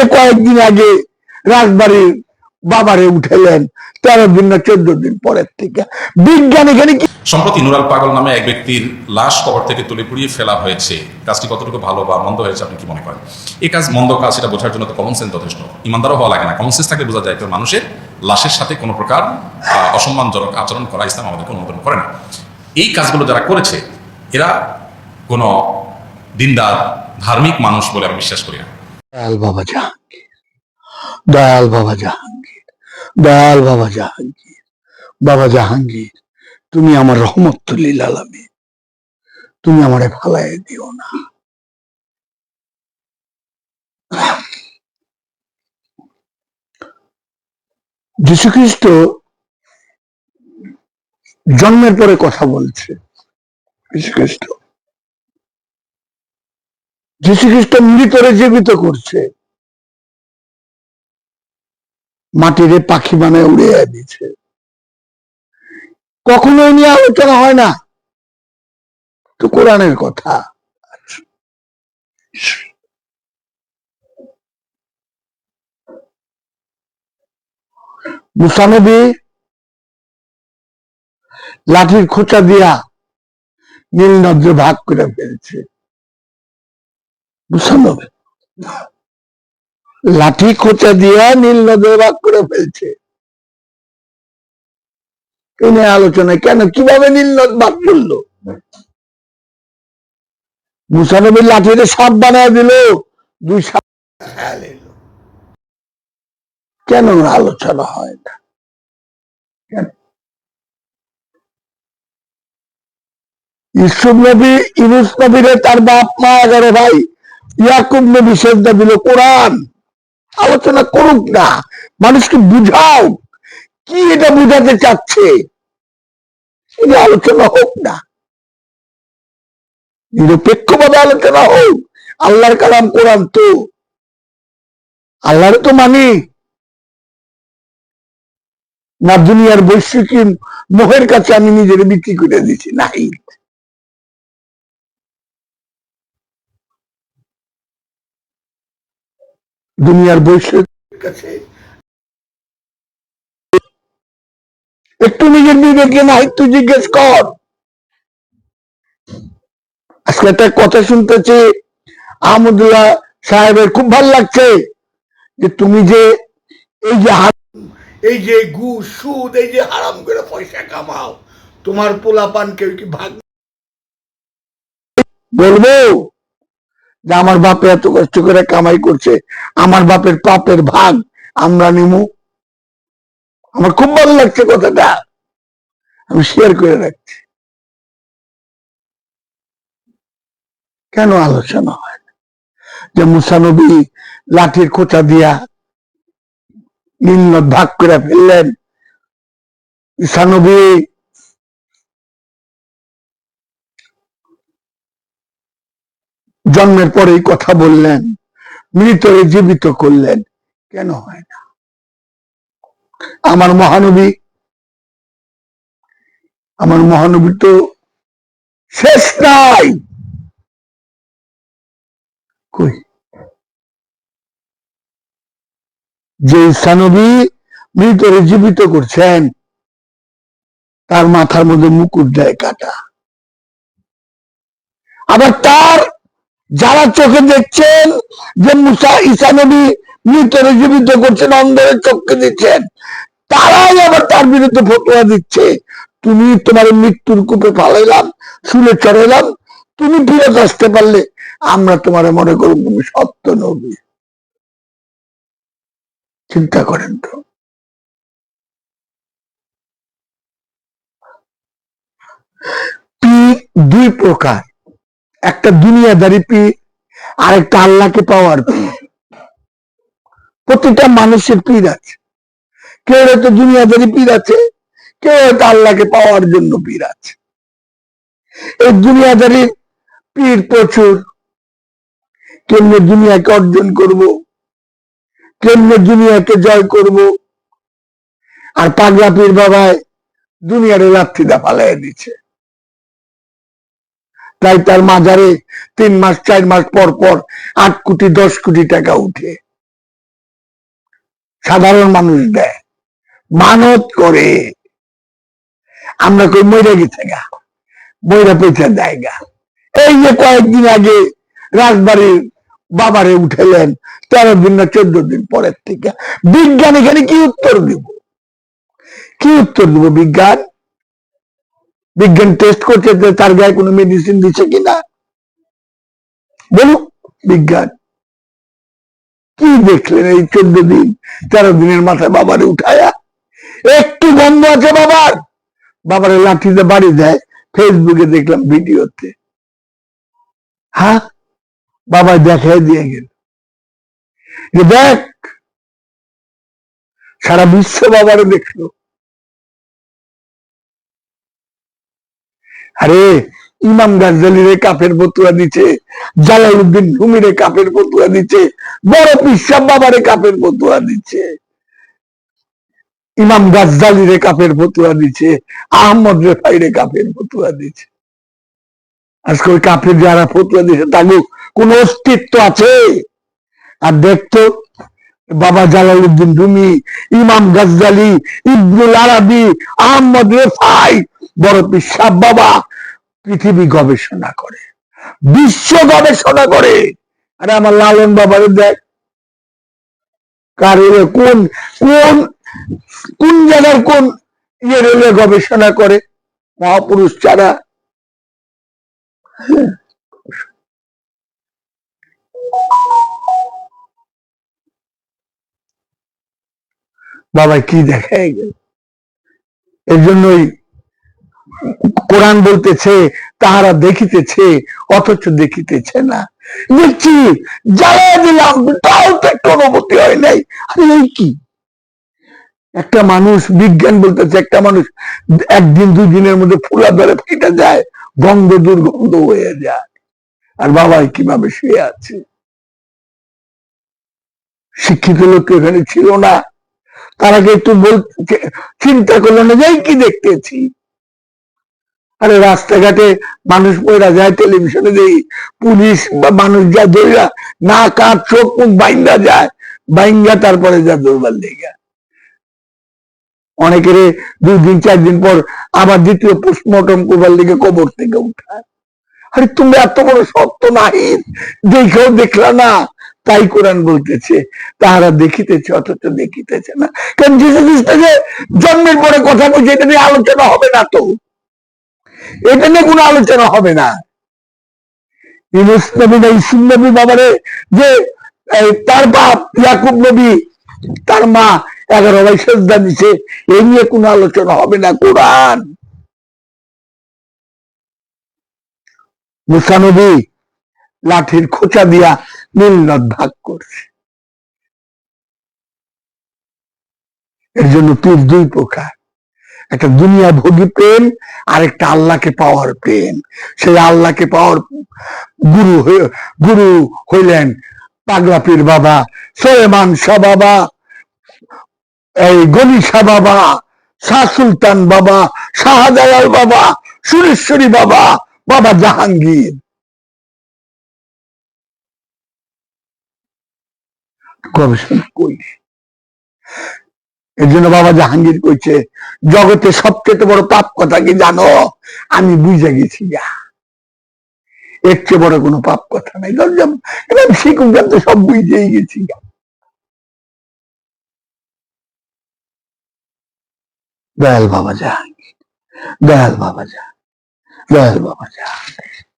যে কয়েকদিন আগে রাজবাড়ির বাবারে উঠেলেন, তেরো দিন না চোদ্দ দিন পরের থেকে। বিজ্ঞান এখানে কি সম্প্রতি নুরাল পাগল নামে এক ব্যক্তির লাশ কবর থেকে তুলে পুড়িয়ে ফেলা হয়েছে। কাজটি কতটুকু ভালো বা মন্দ হয়েছে আপনি কি মনে করেন? এই কাজ মন্দ কাজ, সেটা বোঝার জন্য তো কমন সেন্স যথেষ্ট। ইমানদারও হওয়া লাগে না। কমন সেন্স থাকলে বোঝা যায় একটা মানুষের লাশের সাথে কোনো প্রকার অসম্মানজনক আচরণ করা ইসলাম আমাদেরকে অনুমোদন করে না। এই কাজগুলো যারা করেছে, এরা কোনো দিনদার, ধার্মিক মানুষ বলে আমি বিশ্বাস করি না। দয়াল বাবা জাহাঙ্গীর, দয়াল বাবা জাহাঙ্গীর, দয়াল বাবা জাহাঙ্গীর বাবা জাহাঙ্গীর, তুমি আমার রহমতুল্লিল আলমী তুমি আমারে ফালাই দিও না। যীশু খ্রিস্ট জন্মের পরে কথা বলছে। যীশু খ্রিস্ট যীশু খ্রিস্ট মৃতরে জীবিত করছে। মাটিরে পাখি বানায় উড়িয়ে দিচ্ছে কখনো নিয়ে আলোচনা হয় না। তো কোরআনের কথা। মুসানবী লাঠির খোঁচা দিয়া নীল নদ্র ভাগ করে ফেলছে। মুসানবী লাঠি খোঁচা দিয়া নীল নদে ভাগ করে ফেলছে। এই নিয়ে আলোচনা কেন? কীভাবে নীল নদ ভাগ করল? মুসানবীর লাঠিতে সাপ বানায় দিল, দুই সাপ। কেন আলোচনা হয় না? ইসুফ নবী, ইউনুস নবীরে তার বাপ মা, এগারো ভাই ইয়াকুব নবী সেজদা দিল, কোরআন আলোচনা করুক না, মানুষকে বুঝাও। কি এটা বুঝাতে চাচ্ছে? এটা আলোচনা হোক না। নিরপেক্ষভাবে আলোচনা হোক। আল্লাহর কালাম কোরআন তো। আল্লাহর তো মানি। না দুনিয়ার বৈশ্বিক মোহের কাছে আমি নিজের বিক্রি করে দিচ্ছি নাই দুনিয়ার বৈশ্বিক কাছে। একটু নিজের বিবেকে না একটু জিজ্ঞেস কর। আজকে একটা কথা শুনতেছি আহমদুল্লাহ সাহেবের খুব ভালো লাগছে যে তুমি যে এই যে এই যে গু সুদ এই যে হারাম করে পয়সা কামাও তোমার পোলাপান কেউ কি ভাগ বলব? যে আমার বাপে এত কষ্ট করে কামাই করছে, আমার বাপের পাপের ভাগ আমরা নিমু। আমার খুব ভালো লাগছে কথাটা। আমি শেয়ার করে রাখছি। কেন আলোচনা হয় যে মুসানবী লাঠির খোঁচা দিয়া নিম্ন ভাগ করে ফেললেন। ঈসানবী জন্মের পরেই কথা বললেন, মৃতরে জীবিত করলেন। কেন হয় না? আমার মহানবী আমার মহানবী তো শেষ নাই। কই? যে ঈসানবী মৃতরে জীবিত করছেন, তার মাথার মধ্যে মুকুট দেয় কাটা। আবার তার যারা চোখে দেখছেন যে মুসা ঈসানবী মৃতরে জীবিত করছেন, অন্ধের চোখকে দিচ্ছেন তারাই আবার তার বিরুদ্ধে ফটোয়া দিচ্ছে। তুমি তোমার মৃত্যুর কূপে ফালাইলাম, শুলে চড়াইলাম, তুমি ফিরত আসতে পারলে আমরা তোমার মনে করব তুমি সত্য নবী। চিন্তা করেন তো। দুই প্রকার। একটা দুনিয়াদারি পীর আর একটা আল্লাহকে পাওয়ার পীর। প্রতিটা মানুষের পীর আছে। কেউ হয়তো দুনিয়াদারি পীর আছে, কেউ হয়তো আল্লাহকে পাওয়ার জন্য পীর আছে। এই দুনিয়াদারি পীর প্রচুর। কেমনে দুনিয়াকে অর্জন করব, কেমনে দুনিয়াকে জয় করব। আর পাগলা পীর বাবায় দুনিয়ার লাথিটা ফালাই দিচ্ছে। তাই তার মাজারে তিন মাস, চার মাস পর পর আট কোটি, দশ কোটি টাকা উঠে। সাধারণ মানুষ দেয়। মানত করে। আমরা কই মইরা গেছে গা মইরা পয়সা দেয় গা। এই যে কয়েকদিন আগে রাজবাড়ির বাবারে উঠেলেন তেরো দিন না চোদ্দ দিন পরের থেকে। বিজ্ঞান এখানে কি উত্তর দিব? কি উত্তর দিব বিজ্ঞান? বিজ্ঞান টেস্ট করছে তার গায়ে কোনো মেডিসিন দিচ্ছে কিনা? বলুন, বিজ্ঞান। কি দেখলেন এই চোদ্দ দিন, তেরো দিনের মাথায় বাবারে উঠায়া? একটু গন্ধ আছে বাবার। বাবারে লাঠিতে বাড়ি দেয় ফেসবুকে দেখলাম ভিডিওতে। হ্যাঁ? বাবা দেখাই দিয়ে গেল। যে দেখ, সারা বিশ্ব বাবারে দেখল। আরে, ইমাম গাজ্জালিরে কাফের ফতুয়া দিচ্ছে জালালউদ্দিন রুমিরে কাফের ফতুয়া দিচ্ছে বড় পিসাব বাবারে কাফের ফতুয়া দিচ্ছে ইমাম গাজ্জালিরে কাফের ফতুয়া দিচ্ছে আহমদ রেফাইরে কাফের ফতুয়া দিচ্ছে আজকে ওই কাফের যারা ফতুয়া দিচ্ছে তাদের কোন অস্তিত্ব আছে? আর দেখতো, বাবা জালালউদ্দিন রুমি ইমাম গাজ্জালি, ইবনুল আরবি, আহমদ রেফাই বড় পিসাব বাবা পৃথিবী গবেষণা করে, বিশ্ব গবেষণা করে। আরে আমার লালন বাবার দেখ, কার কোন কোন কোন জায়গার কোন ইয়ে রেলে গবেষণা করে? মহাপুরুষ ছাড়া বাবা কি দেখায় গেল এর জন্যই কোরআন বলতেছে, তাহারা দেখিতেছে, অথচ দেখিতেছে না। দেখছি দিলাম তাও তো একটা অনুভূতি হয় নাই। আরে এই কি? একটা মানুষ, বিজ্ঞান বলতেছে, একটা মানুষ একদিন দুই দিনের মধ্যে ফুলা ধরে যায়, গন্ধ দুর্গন্ধ হয়ে যায়। আর বাবাই কীভাবে শুয়ে আছে? শিক্ষিত লোক এখানে ছিল না। তারা কে একটু বল চিন্তা করল না, যাই কি দেখতেছি? আরে রাস্তাঘাটে মানুষ পয়রা যায় টেলিভিশনে দেই পুলিশ বা মানুষ যা ধরিয়া না কার চোখ, মুখ বাইন্দা যায় বাইঙ্গা তারপরে যা দৌড়বার লেগা। অনেকের দুই দিন চার দিন পর আবার দ্বিতীয় পোস্টমর্টম করবার লেগে কবর থেকে উঠায়। আরে তুমি এত বড় সত্য নাই দেখেও দেখলা না। তাই কোরআন বলতেছে, তাহারা দেখিতেছে, অথচ দেখিতেছে না। কারণ খ্রিস্টকে জন্মের পরে কথা বলছে, এটা নিয়ে আলোচনা হবে না তো? এটা নিয়ে কোনো আলোচনা হবে না। ইউনুস নবী ইসুম নবী বাবারে যে তার বাপ ইয়াকুব নবী, তার মা এগারো ভাই এই নিয়ে কোনো আলোচনা হবে না কোরআন। মুসা নবী লাঠির খোঁচা দিয়া নীলনদ ভাগ করছে। এর জন্য পীর দুই প্রকার। একটা দুনিয়া ভোগী প্রেম আর একটা আল্লাহকে পাওয়ার প্রেম। সেই আল্লাহকে পাওয়ার গুরু গুরু হইলেন পাগলা পীর বাবা, সোলেমান শাহ বাবা, এই গনি শাহ বাবা, শাহ সুলতান বাবা, শাহজালাল বাবা, সুরেশ্বরী বাবা বাবা জাহাঙ্গীর। গবেষণা করি এর জন্য বাবা জাহাঙ্গীর কইছে, জগতে সবচেয়ে বড় পাপ কথা কি জানো? আমি বুঝে গেছি গা। এর চেয়ে বড় কোনো পাপ কথা নাই। দরজম এবার শিখুক তো সব বুঝেই গেছি দয়াল বাবা জাহাঙ্গীর, দয়াল বাবা জাহাঙ্গীর, দয়াল বাবা জাহাঙ্গীর।